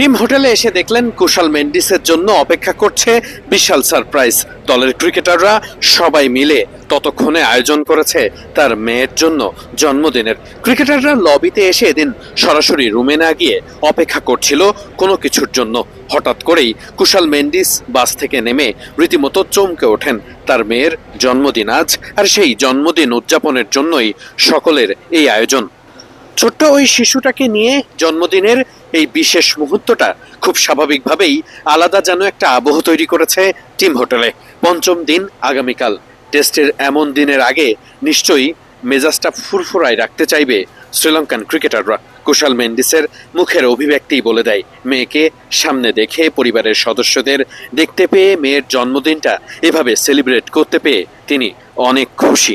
Team হোটেলে এসে দেখলেন কুশাল মেন্ডিসের জন্য অপেক্ষা করছে বিশাল সারপ্রাইজ। দলের ক্রিকেটাররা সবাই মিলে ততক্ষণে আয়োজন করেছে তার মেয়ের জন্য জন্মদিনের। ক্রিকেটাররা লবিতে এসে এদিন সরাসরি রুমে না গিয়ে অপেক্ষা করছিল কোনো কিছুর জন্য। হঠাৎ করেই কুশাল মেন্ডিস বাস থেকে নেমে রীতিমতো চমকে ওঠেন। তার মেয়ের জন্মদিন আজ আর সেই জন্মদিন উদযাপনের জন্যই সকলের এই আয়োজন। ছোট্ট ওই শিশুটাকে নিয়ে জন্মদিনের এই বিশেষ মুহূর্তটা খুব স্বাভাবিকভাবেই আলাদা যেন একটা আবহ তৈরি করেছে টিম হোটেলে। পঞ্চম দিন আগামীকাল। টেস্টের এমন দিনের আগে নিশ্চয়ই মেজাজটা ফুরফুরায় রাখতে চাইবে শ্রীলঙ্কান ক্রিকেটাররা। কুশাল মেন্ডিসের মুখের অভিব্যক্তিই বলে দেয়, মেয়েকে সামনে দেখে পরিবারের সদস্যদের দেখতে পেয়ে মেয়ের জন্মদিনটা এভাবে সেলিব্রেট করতে পেয়ে তিনি অনেক খুশি।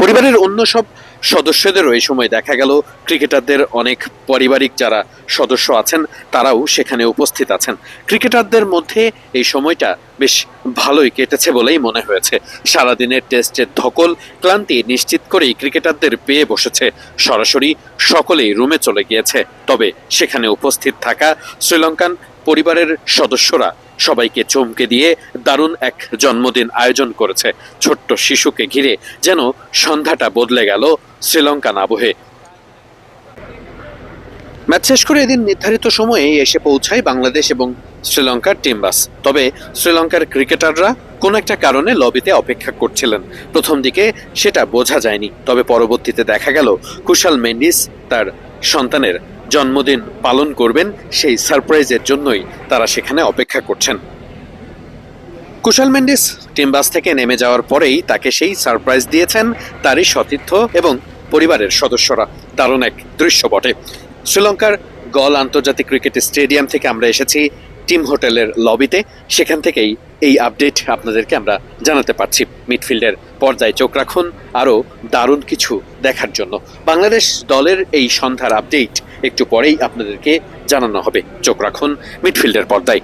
পরিবারের অন্য সব সদস্যদেরও এই সময় দেখা গেল, ক্রিকেটারদের অনেক পারিবারিক যারা সদস্য আছেন, তারাও সেখানে উপস্থিত আছেন। ক্রিকেটারদের মধ্যে এই সময়টা বেশ ভালোই কেটেছে বলেই মনে হয়েছে। সারাদিনের টেস্টের ধকল, ক্লান্তি নিশ্চিত করেই ক্রিকেটারদের পেয়ে বসেছে। সরাসরি সকলেই রুমে চলে গিয়েছে। তবে সেখানে উপস্থিত থাকা শ্রীলঙ্কান পরিবারের সদস্যরা সবাইকে চমকে দিয়ে দারুণ এক জন্মদিন আয়োজন করেছে ছোট্ট শিশুকে ঘিরে, যেন সন্ধ্যাটা বদলে গেল শ্রীলঙ্কান আবহে ম্যাচ শেষ করে এদিন নির্ধারিত সময়ে এসে পৌঁছায় বাংলাদেশ এবং শ্রীলঙ্কার টিম বাস তবে শ্রীলঙ্কার ক্রিকেটাররা কোনো একটা কারণে লবিতে অপেক্ষা করছিলেন। প্রথম দিকে সেটা বোঝা যায়নি, তবে পরবর্তীতে দেখা গেল কুশাল মেন্ডিস তার সন্তানের জন্মদিন পালন করবেন সেই সারপ্রাইজের জন্যই তারা সেখানে অপেক্ষা করছেন। কুশাল মেন্ডিস টিম বাস থেকে নেমে যাওয়ার পরেই তাকে সেই সারপ্রাইজ দিয়েছেন তারই সতীর্থ এবং পরিবারের সদস্যরা। দারুণ এক দৃশ্য বটে। শ্রীলঙ্কার গল আন্তর্জাতিক ক্রিকেট স্টেডিয়াম থেকে আমরা এসেছি টিম হোটেলের লবিতে। সেখান থেকেই এই আপডেট আপনাদেরকে আমরা জানাতে পারছি। মিডফিল্ডের পর্দায় চোখ রাখুন আরও দারুণ কিছু দেখার জন্য। বাংলাদেশ দলের এই সন্ধ্যার আপডেট একটু পরেই আপনাদেরকে জানানো হবে। চোখ রাখুন মিডফিল্ডের পর্দায়।